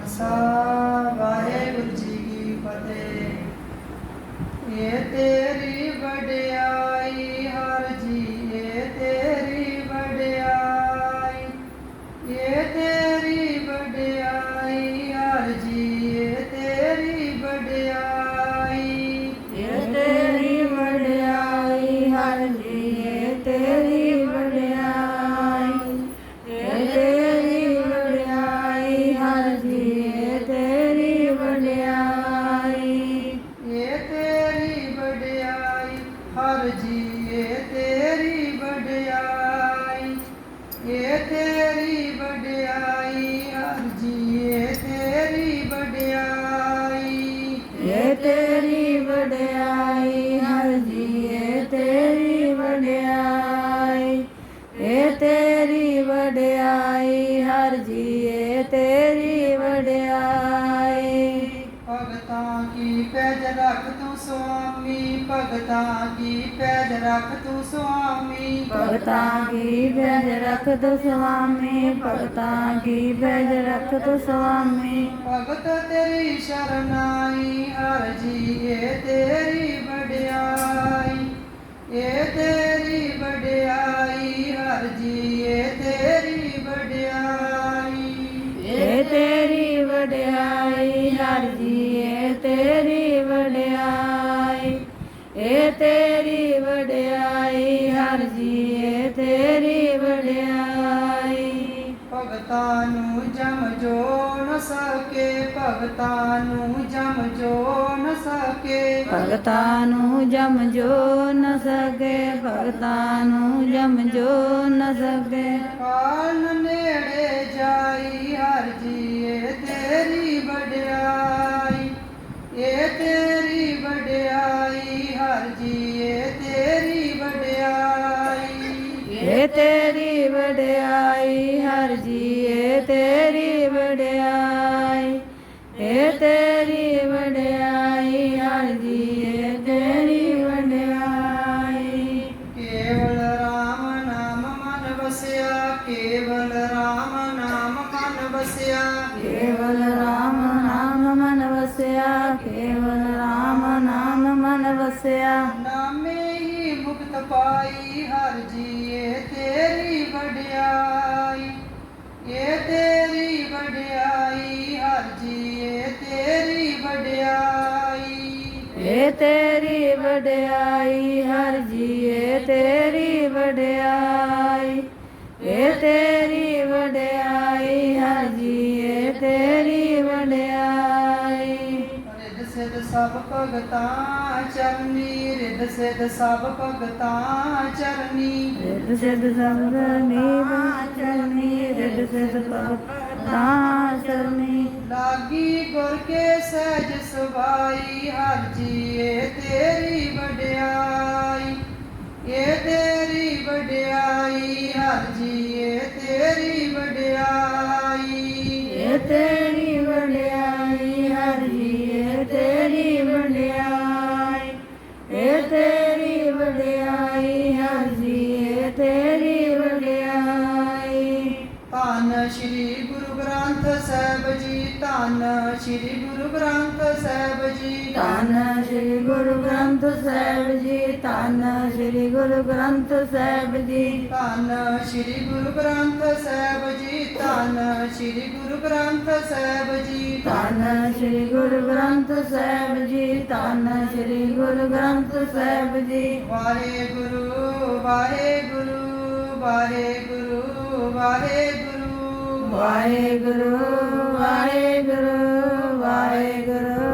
ਖਾਲਸਾ ਵਾਹਿਗੁਰੂ ਜੀ ਕੀ ਫਤਿਹ। ਇਹ ਤੇਰੀ ਨਾਮ ਜੀਏ ਤੇਰੀ ਵਡਿਆਈ, ਏ ਤੇਰੀ ਵਡਿਆਈ, ਹਰ ਜੀਏ ਤੇਰੀ ਵਡਿਆਈ। ਏ ਤੇਰੀ ਵਡਿਆਈ, ਹਰ ਜੀਏ ਤੇਰੀ ਵਡਿਆਈ, ਏ ਤੇਰੀ ਵਡਿਆਈ, ਹਰ ਜੀਏ ਤੇਰੀ ਕੀ ਪੈਜ ਰੱਖ ਤੂੰ ਸੁਆਮੀ ਭਗਤਾਂ ਕੀ ਪੈਜ ਰੱਖ ਤੂੰ ਸੁਆਮੀ ਭਗਤਾਂ ਕੀ ਬੈਜ ਰਖ ਤੋ ਸੁਆਮੀ ਭਗਤਾਂ ਕੀ ਬੈਜ ਰਖ ਤੋ ਸੁਆਮੀ। ਭਗਤ ਤੇਰੀ ਸ਼ਰਨਾਈ ਹਰ ਜੀ ਇਹ ਤੇਰੀ ਵਡਿਆਈ। ਇਹ ਤੇਰੀ ਵਡਿਆਈ ਹਰ ਜੀ ਇਹ ਤੇਰੀ ਵਡਿਆਈ। ਇਹ ਤੇਰੀ ਵਡਿਆਈ ਹਰ ਤੇਰੀ ਵਡਿਆਈ ਹਰ ਜੀ ਇਹ ਤੇਰੀ ਵਡਿਆਈ। ਭਗਤਾਂ ਨੂੰ ਜਮ ਜੋ ਨ ਸਕੇ ਭਗਤਾਂ ਨੂੰ ਜਮ ਜੋ ਨ ਸਕੇ। ਭਗਤਾਂ ਨੂੰ ਜਮ ਜੋ ਨ ਸਕੇ ਭਗਤਾਂ ਨੂੰ ਜਮ ਜੋ ਨ ਸਕੇ। ਕਾਲ ਨੇੜੇ ਜਾਈ ਇਹ ਤੇਰੀ ਵਡਿਆਈ ਹਰ ਜੀ ਇਹ ਤੇਰੀ ਵਡਿਆਈ। ਇਹ ਤੇਰੀ ਵਡਿਆਈ ਹਰ ਜੀ ਇਹ ਤੇਰੀ ਵਡਿਆਈ। ਕੇਵਲ ਰਾਮ ਨਾਮ ਮਨ ਵਸਿਆ ਕੇਵਲ ਰਾਮ ਨਾਮ ਮਨ ਵਸਿਆ। ਕੇਵਲ ਰਾਮ ਨਾਮ ਮਨ ਵਸਿਆ ਕੇਵਲ ਰਾਮ ਨਾਮ ਮਨ ਵਸਿਆ। ਨਾਮੇ ਮੁਕਤ ਪਾਈ, ਹਰ ਜੀ ਤੇਰੀ ਵਡਿਆਈ। ਇਹ ਤੇਰੀ ਵਡਿਆਈ, ਹਰ ਜੀ ਤੇਰੀ ਵਡਿਆਈ। ਇਹ ਤੇਰੀ ਵਡਿਆਈ, ਹਰ ਜੀ ਤੇਰੀ ਵਡਿਆਈ। ਸਿਧ ਸਭ ਭਗਤਾਂ ਚਰਨੀ ਰਿਦ ਸਿਧ ਸਭ ਭਗਤਾਂ ਚਰਨੀ। ਰਿਦ ਸਿਧ ਸਬਦ ਨੀਵਾ ਚਰਨੀ ਰਿਦ ਸਿਧ ਭਗਤਾਂ ਚਰਨੀ। ਲਾਗੀ ਗੁਰ ਕੇ ਸਹਿਜ ਸੁਭਾਈ ਹਰ ਜੀ ਇਹ ਤੇਰੀ ਵਡਿਆਈ। ਇਹ ਤੇਰੀ ਵਡਿਆਈ ਹਰ ਜੀ ਇਹ ਤੇਰੀ ਵਡਿਆਈ। ਇਹ ਤੇਰੀ ਤੇਰੀ ਵਡਿਆਈ। ਧੰਨ ਸ਼੍ਰੀ ਗੁਰੂ ਗ੍ਰੰਥ ਸਾਹਿਬ ਜੀ ਧੰਨ ਸ਼੍ਰੀ ਗੁਰੂ ਗ੍ਰੰਥ ਸਾਹਿਬ ਜੀ। ਧੰਨ ਸ੍ਰੀ ਗੁਰੂ ਗ੍ਰੰਥ ਸਾਹਿਬ ਜੀ ਧੰਨ ਸ੍ਰੀ ਗੁਰੂ ਗ੍ਰੰਥ ਸਾਹਿਬ ਜੀ। ਧੰਨ ਸ਼੍ਰੀ ਗੁਰੂ ਗ੍ਰੰਥ ਸਾਹਿਬ ਜੀ ਧੰਨ ਸ਼੍ਰੀ ਗੁਰੂ ਗ੍ਰੰਥ ਸਾਹਿਬ ਜੀ। ਧੰਨ ਸ੍ਰੀ ਗੁਰੂ ਗ੍ਰੰਥ ਸਾਹਿਬ ਜੀ ਧੰਨ ਸ੍ਰੀ ਗੁਰੂ ਗ੍ਰੰਥ ਸਾਹਿਬ ਜੀ। ਵਾਹਿਗੁਰੂ ਵਾਹਿਗੁਰੂ ਵਾਹਿਗੁਰੂ ਵਾਹਿਗੁਰੂ। ਵਾਹਿਗੁਰੂ ਵਾਹਿਗੁਰੂ ਵਾਹਿਗੁਰੂ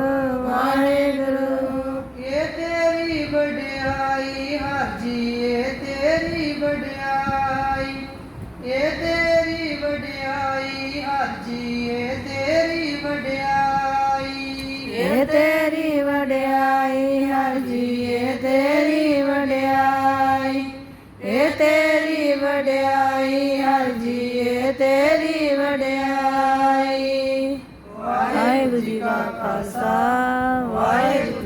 ਵਾਹਿਗੁਰੂ। ਇਹ ਤੇਰੀ ਵਡਿਆਈ ਹਰ ਜੀ ਇਹ ਤੇਰੀ ਵਡਿਆਈ। ਇਹ ਤੇਰੀ ਵਡਿਆਈ ਹਰ ਜੀ ਇਹ ਤੇਰੀ ਵਡਿਆਈ। ਇਹ ਤੇਰੀ ਵਡਿਆਈ। ਵਾਹਿਗੁਰੂ ਜੀ ਕਾ ਖਾਲਸਾ ਵਾਹਿਗੁਰੂ